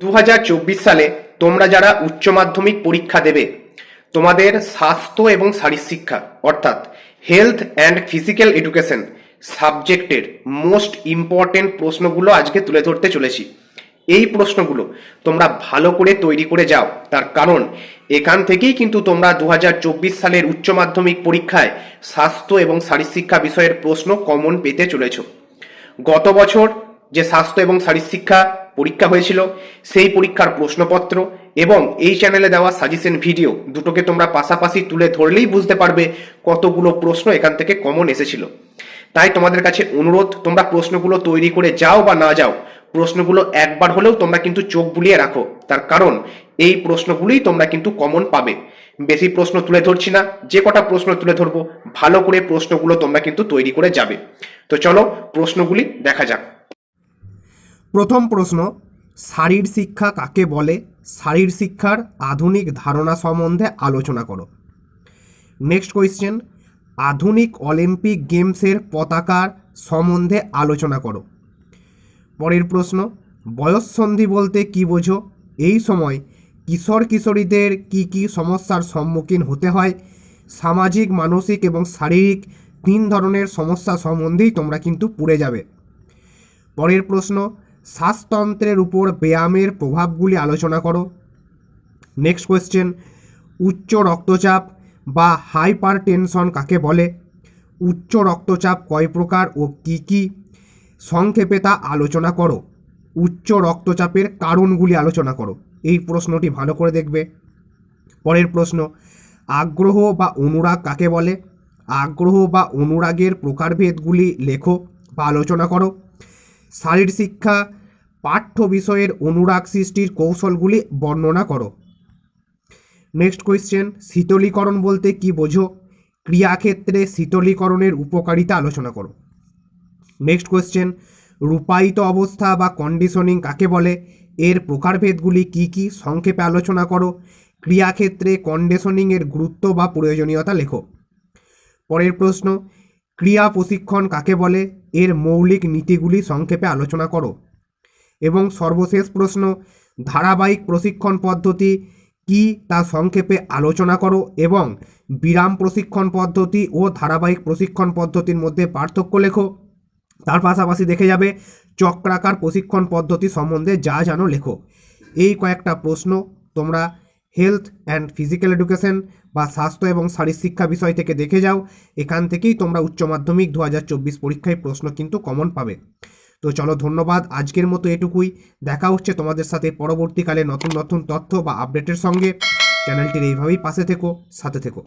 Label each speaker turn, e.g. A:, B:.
A: দু হাজার চব্বিশ সালে তোমরা যারা উচ্চ মাধ্যমিক পরীক্ষা দেবে, তোমাদের স্বাস্থ্য এবং শারীরশিক্ষা অর্থাৎ হেলথ অ্যান্ড ফিজিক্যাল এডুকেশন সাবজেক্টের মোস্ট ইম্পর্টেন্ট প্রশ্নগুলো আজকে তুলে ধরতে চলেছি। এই প্রশ্নগুলো তোমরা ভালো করে তৈরি করে যাও। তার কারণ, এখান থেকেই কিন্তু তোমরা দু হাজার চব্বিশ সালের উচ্চ মাধ্যমিক পরীক্ষায় স্বাস্থ্য এবং শারীরশিক্ষা বিষয়ের প্রশ্ন কমন পেতে চলেছ। গত বছর যে স্বাস্থ্য এবং শারীরশিক্ষা পরীক্ষা হয়েছিল, সেই পরীক্ষার প্রশ্নপত্র এবং এই চ্যানেলে দেওয়া সাজেশন ভিডিও দুটোকে তোমরা পাশাপাশি তুলে ধরলেই বুঝতে পারবে কতগুলো প্রশ্ন এখান থেকে কমন এসেছিল। তাই তোমাদের কাছে অনুরোধ, তোমরা প্রশ্নগুলো তৈরি করে যাও বা না যাও, প্রশ্নগুলো একবার হলেও তোমরা কিন্তু চোখ বুলিয়ে রাখো। তার কারণ, এই প্রশ্নগুলোই তোমরা কিন্তু কমন পাবে। বেশি প্রশ্ন তুলে ধরছি না, যে কটা প্রশ্ন তুলে ধরবো, ভালো করে প্রশ্নগুলো তোমরা কিন্তু তৈরি করে যাবে। তো চলো, প্রশ্নগুলি দেখা যাক।
B: প্রথম প্রশ্ন, শারীর শিক্ষা কাকে বলে? শারীর শিক্ষার আধুনিক ধারণা সম্বন্ধে আলোচনা করো। নেক্সট কোয়েশ্চেন আধুনিক অলিম্পিক গেমসের পতাকার সম্বন্ধে আলোচনা করো। পরের প্রশ্ন বয়ঃসন্ধি বলতে কি বোঝো? এই সময় কিশোর কিশোরীদের কি কি সমস্যার সম্মুখীন হতে হয়? সামাজিক, মানসিক এবং শারীরিক তিন ধরনের সমস্যা সম্বন্ধেই তোমরা কিন্তু পড়ে যাবে। পরের প্রশ্ন শ্বাসতন্ত্রের উপর ব্যায়ামের প্রভাবগুলি আলোচনা করো। নেক্সট কোয়েশ্চেন উচ্চ রক্তচাপ বা হাইপার টেনশন কাকে বলে? উচ্চ রক্তচাপ কয় প্রকার ও কি কি? সংক্ষেপে তা আলোচনা করো। উচ্চ রক্তচাপের কারণগুলি আলোচনা করো। এই প্রশ্নটি ভালো করে দেখবে। পরের প্রশ্ন, আগ্রহ বা অনুরাগ কাকে বলে? আগ্রহ বা অনুরাগের প্রকারভেদগুলি লেখো বা আলোচনা করো। শারীর শিক্ষা, পাঠ্য বিষয়ের অনুরাগ সৃষ্টির কৌশলগুলি বর্ণনা করো। নেক্সট কোয়েশ্চেন শীতলীকরণ বলতে কি বোঝো? ক্রিয়াক্ষেত্রে শীতলীকরণের উপকারিতা আলোচনা করো। নেক্সট কোয়েশ্চেন রূপায়িত অবস্থা বা কন্ডিশনিং কাকে বলে? এর প্রকারভেদগুলি কি কি? সংক্ষেপে আলোচনা করো। ক্রিয়াক্ষেত্রে কন্ডিশনিংয়ের গুরুত্ব বা প্রয়োজনীয়তা লেখো। পরের প্রশ্ন, ক্রিয়া প্রশিক্ষণ কাকে বলে? এর মৌলিক নীতিগুলি সংক্ষেপে আলোচনা করো। এবং সর্বশেষ প্রশ্ন, ধারাবাহিক প্রশিক্ষণ পদ্ধতি কি তা সংক্ষেপে আলোচনা করো এবং বিরাম প্রশিক্ষণ পদ্ধতি ও ধারাবাহিক প্রশিক্ষণ পদ্ধতির মধ্যে পার্থক্য লেখো। তার পাশাপাশি দেখে যাবে চক্রাকার প্রশিক্ষণ পদ্ধতি সম্বন্ধে যা জানো লেখো। এই কয়েকটা প্রশ্ন তোমরা হেলথ অ্যান্ড ফিজিক্যাল এডুকেশন বা স্বাস্থ্য এবং শারীর শিক্ষা বিষয় থেকে দেখে যাও, এখান থেকেই তোমরা উচ্চ মাধ্যমিক দু হাজার চব্বিশ পরীক্ষায় প্রশ্ন কিন্তু কমন পাবে। তো চলো ধন্যবাদ, আজকের মতো এটুকুই। দেখা হচ্ছে তোমাদের সাথে পরবর্তীকালে নতুন নতুন তথ্য বা আপডেটের সঙ্গে। চ্যানেলটির এইভাবেই পাশে থেকো, সাথে থেকো।